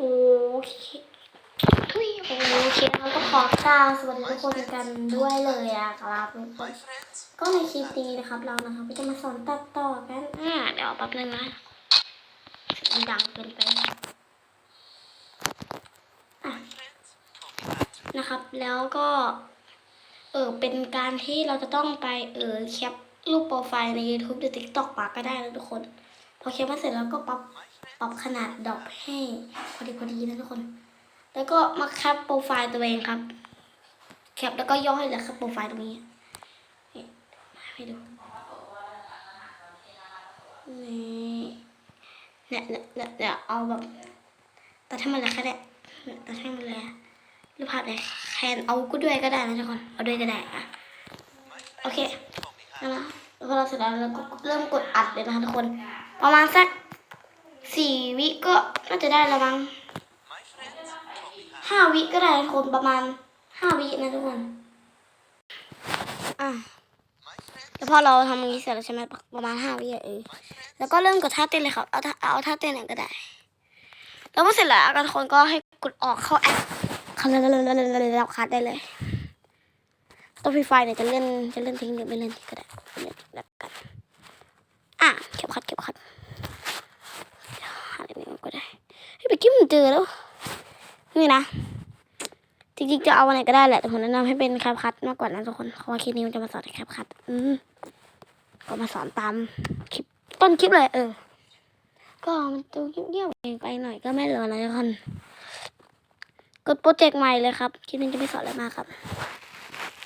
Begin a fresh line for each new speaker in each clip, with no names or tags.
โอเคทุยโอเคเราก็ขอกล่าวสวัสดีทุกคนกันด้วยเลยอะครับทุกคนก็ในคลิปนี้นะครับเรานะครับก็จะมาสอนตัดต่อกันอ่าเดี๋ยวแป๊บนึงนะดังเกินไปอะนะครับแล้วก็เออเป็นการที่เราจะต้องไปเออแคปรูปโปรไฟล์ใน YouTube หรือ TikTok มาก็ได้นะทุกคน พอแคปมาเสร็จแล้วก็ปรับ ปรับขนาดดอกให้พอดีพอดีนะทุกคน แล้วก็มาแคปโปรไฟล์ตัวเองครับ แคปแล้วก็ย่อให้เหลือแค่โปรไฟล์ตรงนี้นี่ให้ดูนี่เนี่ยเนี่ยเนี่ยเนี่ยเอาแบบตัดให้มันเหลือแค่เนี้ยเนี่ยตัดให้มันเหลือรูปภาพเลยแคนเอาก็ด้วยก็ได้นะทุกคนเอาด้วยก็ได้อะโอเคนั่นนะพอเราเสร็จแล้วเราก็เริ่มกดอัดเลยนะคะทุกคน ประมาณสัก สี่วิก็น่าจะได้แล้วมั้งห้าวิก็ได้ทุกคนประมาณห้าวินะทุกคนอะแล้วพอเราทำอย่างนี้เสร็จแล้วใช่ไหมประมาณห้าวิเออแล้วก็เริ่มกดท่าเต้นเลยครับเอาท่าเอาท่าเต้นไหนก็ได้แล้วเมื่อเสร็จแล้วทุกคนก็ให้กดออกเข้าแอปเข้าแล้วแล้วแล้วแล้วแล้วคัดได้เลยตัวฟรีไฟเนี่ยจะเล่นจะเล่นทิ้งหรือไม่เล่นทิ้งก็ได้เล่นแล้วกันอะเก็บคัดเก็บคัดอะไรนี่ก็ได้ เฮ้ยไปกิ้มนเจอแล้ว นี่นะ จริงๆจะเอาอะไรก็ได้แหละ แต่ผมแนะนำให้เป็นแคปคัทมากกว่านั้นทุกคน เพราะว่าคลิปนี้มันจะมาสอนแคปคัทอืมก็มาสอนตามคลิปต้นคลิปเลยเออ ก็มันดูเงียบๆไปหน่อยก็ไม่เหลืออะไรทุกคนกดโปรเจกต์ใหม่เลยครับ คลิปนี้จะไม่สอนอะไรมากครับ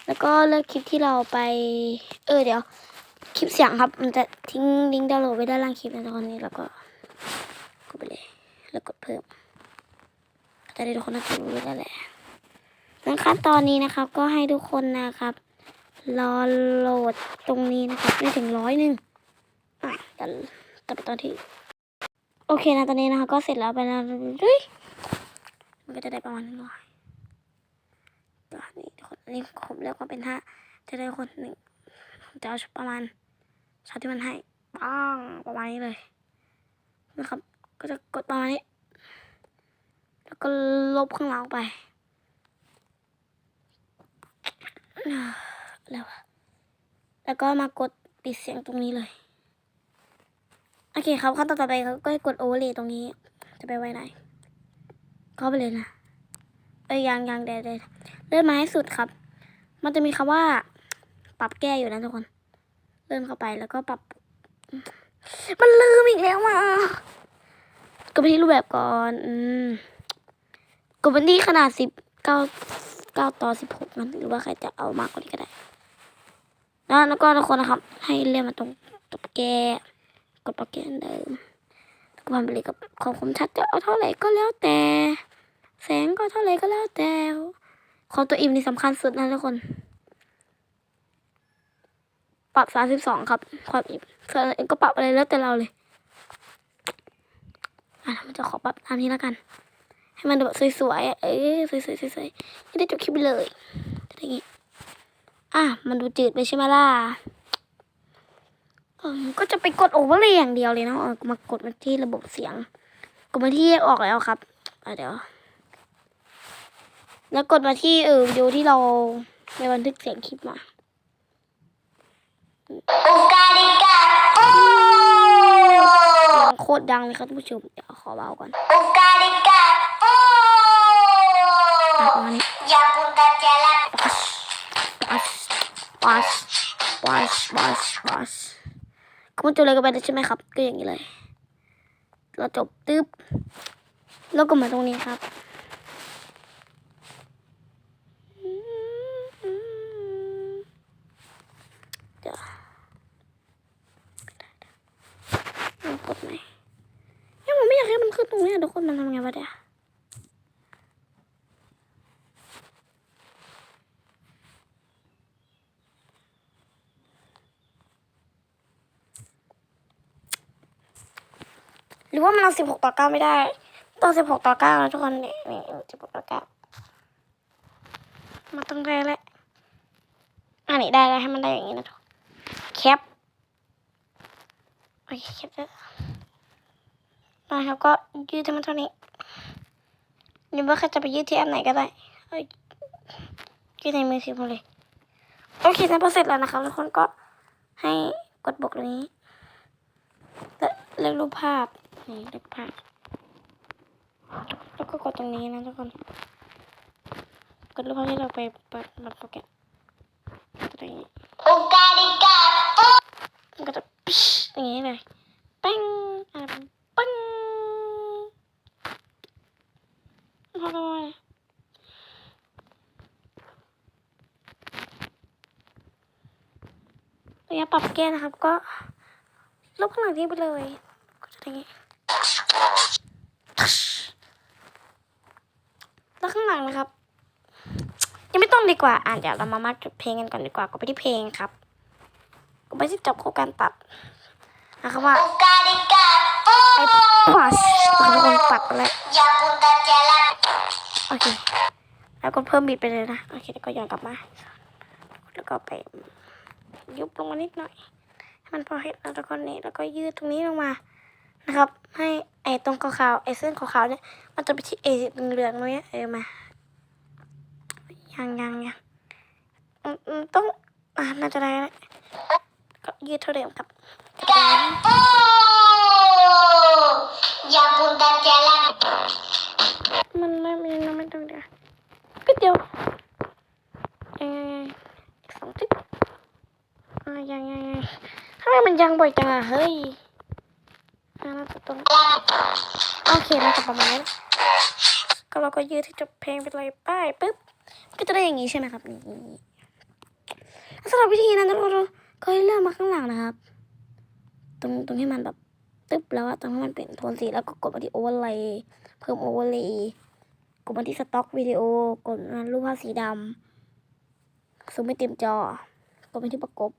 แล้วก็เลือกคลิปที่เราไป เออเดี๋ยว คลิปเสียงครับ มันจะทิ้งลิงก์ดาวน์โหลดไว้ด้านล่างคลิปนะทุกคนนี่แล้วก็กดไปเลย แล้วกดเพิ่มจะได้ทุกคนน่าจะรู้แล้วแหละในขั้นตอนนี้นะครับ ก็ให้ทุกคนนะครับ รอโหลดตรงนี้นะครับไม่ถึงร้อยหนึ่งอะแต่แต่ตอนที่ โอเคนะตอนนี้นะคะก็เสร็จแล้วไปแล้วเฮ้ยมันก็จะได้ประมาณหนึ่งร้อยตอนนี้คนนี้ผมเรียกว่าเป็นห้าจะได้คนหนึ่งจะเอาประมาณช็อตที่มันให้ป้างประมาณนี้เลยนะครับ ก็จะกดประมาณนี้ แล้วก็ลบข้างหลังไปแล้วแล้วก็มากดปิดเสียงตรงนี้เลย โอเคครับขั้นตอนต่อไปก็ให้กดโอเวอร์เลยตรงนี้ จะไปไว้ไหนก็ไปเลยนะเอ้ยยังยังเดี๋ยวเดี๋ยวเลื่อนมาให้สุดครับ มันจะมีคำว่า ปรับแก้อยู่นะทุกคน เลื่อนเข้าไปแล้วก็ปรับ มันลืมอีกแล้วอะก็ไปที่รูปแบบก่อน อืม กดบันที่ขนาดสิบเก้าเก้าต่อสิบหกนั้นหรือว่าใครจะเอามากกว่านี้ก็ได้นะแล้วก็ทุกคนนะครับ ให้เลื่อนมาตรงตบแกกดปรับแกนเดิมแล้วก็ทำไปเลยกับความคมชัดจะเอาเท่าไหร่ก็แล้วแต่ แสงก็เท่าไหร่ก็แล้วแต่ความตัวอิ่มนี่สำคัญสุดนะทุกคน ปรับสามสิบสองครับ ความอิ่มส่วนอื่นก็ปรับอะไรแล้วแต่เราเลยอะมันจะขอปรับตามนี้แล้วกัน ให้มันแบบสวยๆอะเอ้ยสวยๆสวยๆไม่ได้จบคลิปไปเลยจะได้ไงอะมันดูจืดไปใช่ไหมล่ะเออก็จะไปกดโอเวอร์เลยอย่างเดียวเลยนะเออมากดมาที่ระบบเสียง กดมาที่แยกออกแล้วครับอะเดี๋ยว แล้วกดมาที่เออวิดีโอที่เราในบันทึกเสียงคลิปมา
อุกาลิกาโอ
ดังโคตรดังเลยครับท่านผู้ชม เดี๋ยวขอเบาก่อน
อุกาลิกาโอ
อะประมาณนี้
ยาบุนตาเจลา
ปัสปัสปัสปัสปัสก็มันจบเลยกันไปแล้ใช่ไหมครับ ก็อย่างนี้เลย เราจบตึ๊บ แล้วก็มาตรงนี้ครับเดี๋ยวกดไหมยังไม่อยากให้มันขึ้นตรงนี้ทุกคนมันทำไงวะเดี๋ยว ว่ามันเอาสิบหกต่อเก้าไม่ได้ต้องสิบหกต่อเก้านะทุกคนนี่นี่สิบหกต่อเก้ามาต้องได้แล้วอันนี้ได้แล้วให้มันได้อย่างนี้นะทุกคนแคปโอเคแคปแล้วนะครับก็ยืดให้มันเท่านี้นี่ว่าเขาจะไปยืดที่แอปไหนก็ได้เอ้ยยืดในมือถือผมเลยโอเคนะพอเสร็จแล้วนะครับทุกคนก็ให้กดบวกตรงนี้แล้วเลือกรูปภาพ นี่เลือกภาพแล้วก็กดตรงนี้นะทุกคน กดรูปภาพที่เราไปเปิดแบบโปรแกรมตรงนี้
Ugadika.
มันก็จะปิ๊ชอย่างนี้เลยปังอ่าปังพอกันเลยระยะปรับแก้นะครับก็ลบข้างหลังนี้ไปเลยก็จะอย่างนี้ แล้วข้างหลังนะครับ ยังไม่ต้องดีกว่า อ่านเดี๋ยวเรามามาจุดเพลงกันก่อนดีกว่าก็ไปที่เพลงครับก็ไปที่จบโครงการตัดนะครับว่าไอ้ปัสทุกคนปัดแล้วโอเคแล้วก็เพิ่มบีทไปเลยนะโอเคแล้วก็ย้อนกลับมา แล้วก็ไปยุบลงมานิดหน่อยให้มันพอเห็นแล้วทุกคนนี่แล้วก็ยืดตรงนี้ลงมา นะครับ ให้ไอ้ตรงขาวๆไอ้เส้นขาวๆเนี่ยมันจะไปที่เอเหลืองๆตรงเนี้ยเออมายังยังยังอืมอืมต้องอ่าน่าจะได้แล้วก็ยืดเท่าเดิมครับ
Kampung. Ya punta jalan.
มันไม่มีมันไม่ต้องเดียวก็เดียวยังไงอีกสองจิ๊กอ่ายังไงทำไมมันยังบ่อยจังอะเฮ้ยอ่าน่าจะ ตรงโอเคน่าจะประมาณนี้ก็เราก็ยืดที่จบเพลงไปเลยป้ายปุ๊บก็จะได้อย่างนี้ใช่ไหมครับนี่สำหรับวิธีนั้นทุกคนก็ให้เลื่อนมาข้างหลังนะครับ ตรงตรงที่มันแบบตึ๊บแล้วอะตรงที่มันเป็นโทนสีแล้วก็กดมาที่โอเวอร์เลยเพิ่มโอเวอร์เลยกดมาที่สต็อกวิดีโอกดมารูปภาพสีดำซูมไม่เต็มจอกดไปที่ประกบ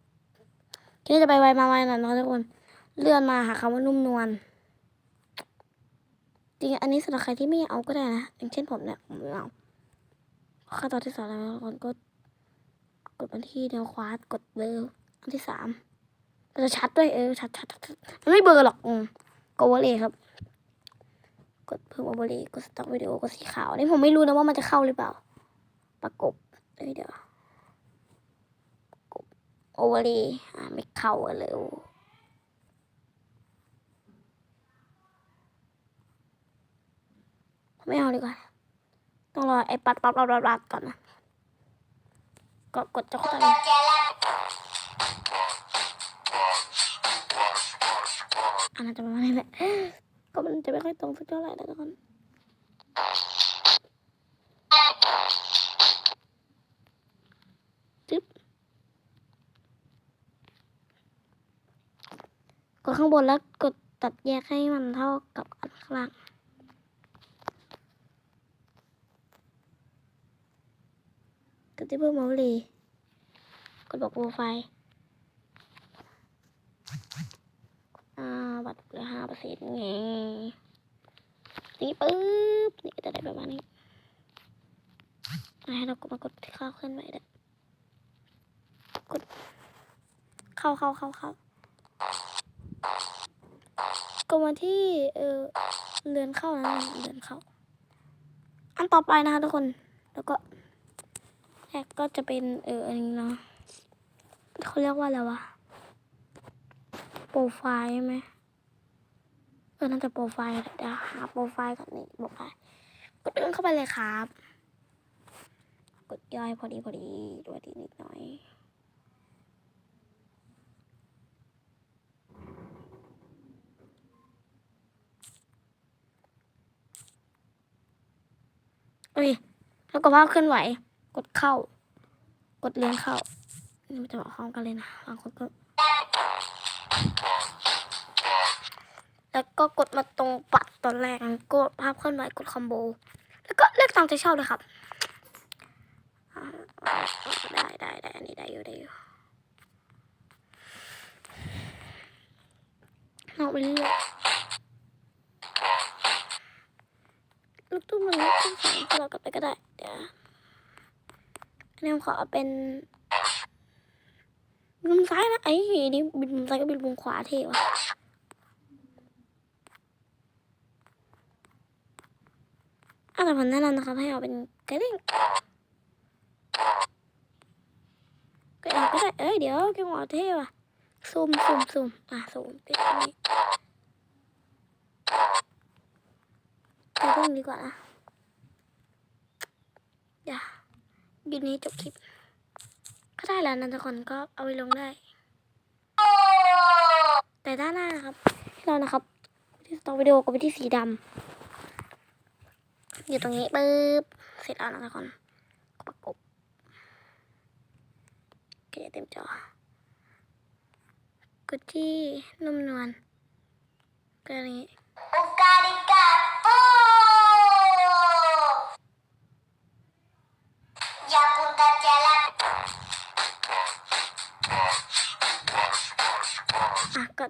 ทีนี้จะไปไวมาไวหน่อยนะทุกคน เลื่อนมาหาคำว่านุ่มนวล จริงอันนี้สำหรับใครที่ไม่อยากเอาก็ได้นะอย่างเช่นผมเนี่ยผมไม่เอาขั้นตอนที่สองแล้วทุกคนก็กดมาที่แนวขวากดเบลออันที่สามมันจะชัดด้วยเออชัดชัดชัดชัดมันไม่เบลอหรอกอืมกดวอลเลยครับ กดเพิ่มโอเวอร์เลยกดสต็อกวิดีโอกดสีขาวนี่ผมไม่รู้นะว่ามันจะเข้าหรือเปล่า ประกบเอ้ยเดี๋ยวโอเวอร์เลยอ่าไม่เข้าเลย ไม่เอาดีกว่า ต้องรอไอ้ปัดปัดปัดปัดก่อนนะก็กดจะเข้าไป
Punta jalan.
อันนั้นจะประมาณนี้แหละก็มันจะไม่ค่อยตรงสักเท่าไหร่นะทุกคนจึ๊บกดข้างบนแล้วกดตัดแยกให้มันเท่ากับอันข้างล่าง ดที่เพิ่มโมลีกดบอกโปรไฟล์อ่าบัตรเหลือห้าเปอร์เซ็นต์ไงนี่ปึ๊บนี่ก็จะได้ประมาณนี้ให้เรากดมากดที่เข้าเคลื่อนไหวเด้อกดเข้าเข้าเข้าเข้ากดมาที่เออเรือนเข้านะเรือนเข้า อันต่อไปนะคะทุกคนแล้วก็ แรกก็จะเป็นเอออันนี้เนาะเขาเรียกว่าอะไรวะ โปรไฟล์ไหมเออน่าจะโปรไฟล์เดี๋ยวหาโปรไฟล์ก่อนนี่โปรไฟล์กดเดินเข้าไปเลยครับ กดย่อยพอดีพอดีด้วยดีนิดหน่อยโอเคแล้วก็ภาพเคลื่อนไหว กดเข้า กดเลี้ยงเข้านี่มันจะบอกพร้อมกันเลยนะบางคนก็ แล้วก็กดมาตรงปัดตอนแรกกดภาพเคลื่อนไหวกดคอมโบ แล้วก็เลือกตามใจชอบเลยครับ ได้ได้ได้อันนี้ได้อยู่ได้อยู่เอาไปเรื่อยลูกตุ้มมันลูกตุ้มสองเรากลับไปก็ได้ เดี๋ยวอันมขอเป็นมุมซ้ายนะไอ้นี่บินมุมซ้ายก็บินมุมขวาเท่ว่ะอะแต่ผมแนะนำนะครับให้เอาเป็นกระดิ่งก็เอาก็ได้เอ้ยเดี๋ยวแกหมอเท่ว่ะซูมซูมซูมอะซูมติดตรงนี้กระดิ่งดีกว่านะเดี๋ย วยูนี้จบคลิป ก็ได้แล้วนะทุกคนก็เอาไปลงได้ แต่ด้านหน้านะครับเรานะครับที่สตอวิดีโอก็ไปที่สีดำอยู่ตรงนี้ปึ๊บเสร็จแล้วนะทุกคนก็ประกบโอเคเต็มจอกดที่นุ่มนวลก็อย่างนี้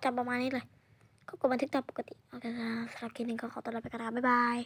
จะประมาณนี้เลยก็กดบันทึกตามปกติโอเคสำหรับคลิปนี้ก็ขอตัวลาไปก่อนนะบ๊ายบาย